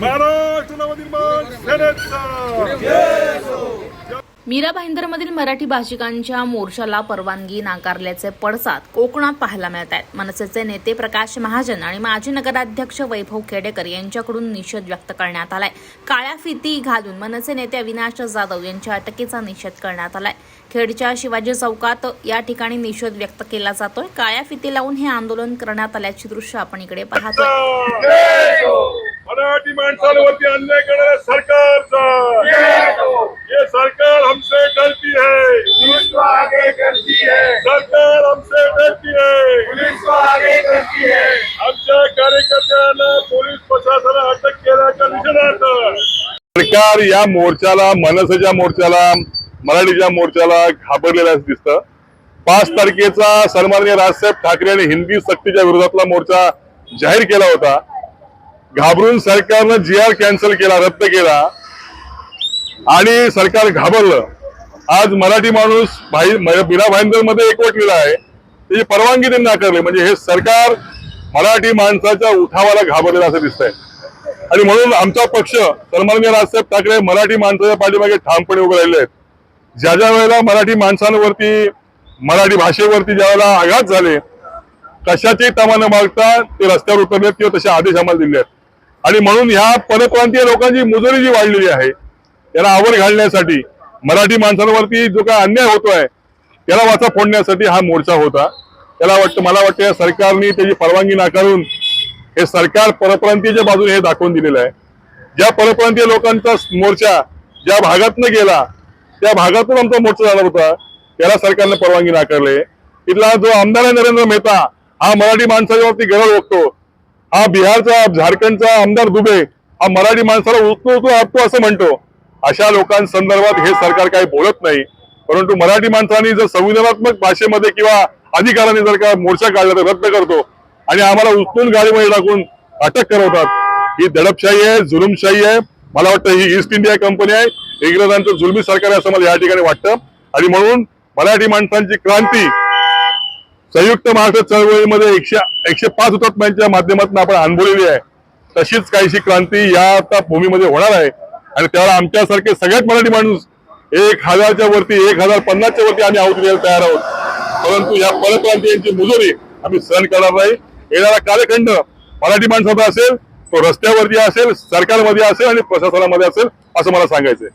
महाराष्ट्र नवनिर्माण सेनेचा. मीरा भाईंदरमधील मराठी भाषिकांच्या मोर्चाला परवानगी नाकारल्याचे पडसाद कोकणात पाहायला मिळत आहेत. मनसेचे नेते प्रकाश महाजन आणि माजी नगराध्यक्ष वैभव खेडेकर यांच्याकडून निषेध व्यक्त करण्यात आलाय. काळ्या फिती घालून मनसे नेते अविनाश जाधव यांच्या अटकेचा निषेध करण्यात आलाय. खेडच्या शिवाजी चौकात या ठिकाणी निषेध व्यक्त केला जातोय. काळ्या फिती लावून हे आंदोलन करण्यात आल्याची दृश्य आपण इकडे पाहतोय. मराठी माणसांवरती अन्याय करणाऱ्या सरकारचा. ये सरकार हमसे डरती है पुलिस को आगे करती है सरकार हमसे डरती है पुलिस को आगे करती है आमच्या कार्यकर्त्यांना पोलीस प्रशासनाला अटक केल्याच्या निषेधार्थ. सरकार या मोर्चाला मनसेच्या मोर्चाला मराठीच्या मोर्चाला घाबरलेलं दिसतं. पाच तारखेचा सन्माननीय राजसाहेब ठाकरे यांनी हिंदी सक्तीच्या विरोधातला मोर्चा जाहीर केला होता. घाबरून सरकारनं जी आर कॅन्सल केला रद्द केला आणि सरकार घाबरलं. आज मराठी माणूस भाई बिना भाईंदरमध्ये एकवटलेला आहे. त्याची परवानगी त्यांनी नाकारली. म्हणजे हे सरकार मराठी माणसाच्या उठावाला घाबरलेलं असं दिसतंय. आणि म्हणून आमचा पक्ष सन्माननीय राजसाहेब ठाकरे मराठी माणसाच्या पाठीमागे ठामपणे उभे राहिले आहेत ज्या ज्या वेळेला मराठी माणसांवरती मराठी भाषेवरती ज्या वेळेला आघात झाले कशाची तमा न मागता ते रस्त्यावर उतरलेत किंवा तसे आदेश आम्हाला दिले आहेत आणि म्हणून ह्या परप्रांतीय लोकांची मुजोरी जी वाढलेली आहे त्याला आवड घालण्यासाठी मराठी माणसांवरती जो काय अन्याय होतोय त्याला वाचा फोडण्यासाठी हा मोर्चा होता. त्याला वाटतं मला वाटतं या सरकारने त्याची परवानगी नाकारून हे सरकार परप्रांतीयच्या बाजूने हे दाखवून दिलेलं आहे. ज्या परप्रांतीय लोकांचा मोर्चा ज्या भागातनं गेला त्या भागातून आमचा मोर्चा झाला होता त्याला सरकारने परवानगी नाकारले इथला जो आमदार आहे नरेंद्र मेहता हा मराठी माणसाच्यावरती गरज ओळखतो हा बिहारचा झारखंडचा आमदार दुबे हा मराठी माणसाला उचलू उचलू आपतो असं म्हणतो. अशा लोकांसंदर्भात हे सरकार काही बोलत नाही. परंतु मराठी माणसांनी जर संविधानात्मक भाषेमध्ये किंवा अधिकाराने जर का मोर्चा काढला तर रद्द करतो. आणि आम्हाला उचलून गाडीमध्ये टाकून अटक करवतात. ही दडपशाही आहे जुलुमशाही आहे. मला वाटतं ही ईस्ट इंडिया कंपनी आहे. इंग्रजांचं जुलमी सरकार आहे असं मला या ठिकाणी वाटतं. आणि म्हणून मराठी माणसांची क्रांती संयुक्त महाराष्ट्र चळवळीमध्ये एकशे एकशे पाच हुतात्म्यांच्या माध्यमातून आपण अनुभवलेली आहे. तशीच काहीशी क्रांती या आता भूमीमध्ये होणार आहे. आणि त्यावेळेला आमच्यासारखे सगळ्यात मराठी माणूस एक हजारच्या वरती एक हजार पन्नासच्या वरती आम्ही आहुती द्यायला तयार आहोत. परंतु या परप्रांतीयांची मुजोरी आम्ही सहन करणार नाही. येणारा कालखंड मराठी माणसाचा असेल तो रस्त्यावरती असेल सरकारमध्ये असेल आणि प्रशासनामध्ये असेल असं मला सांगायचंय.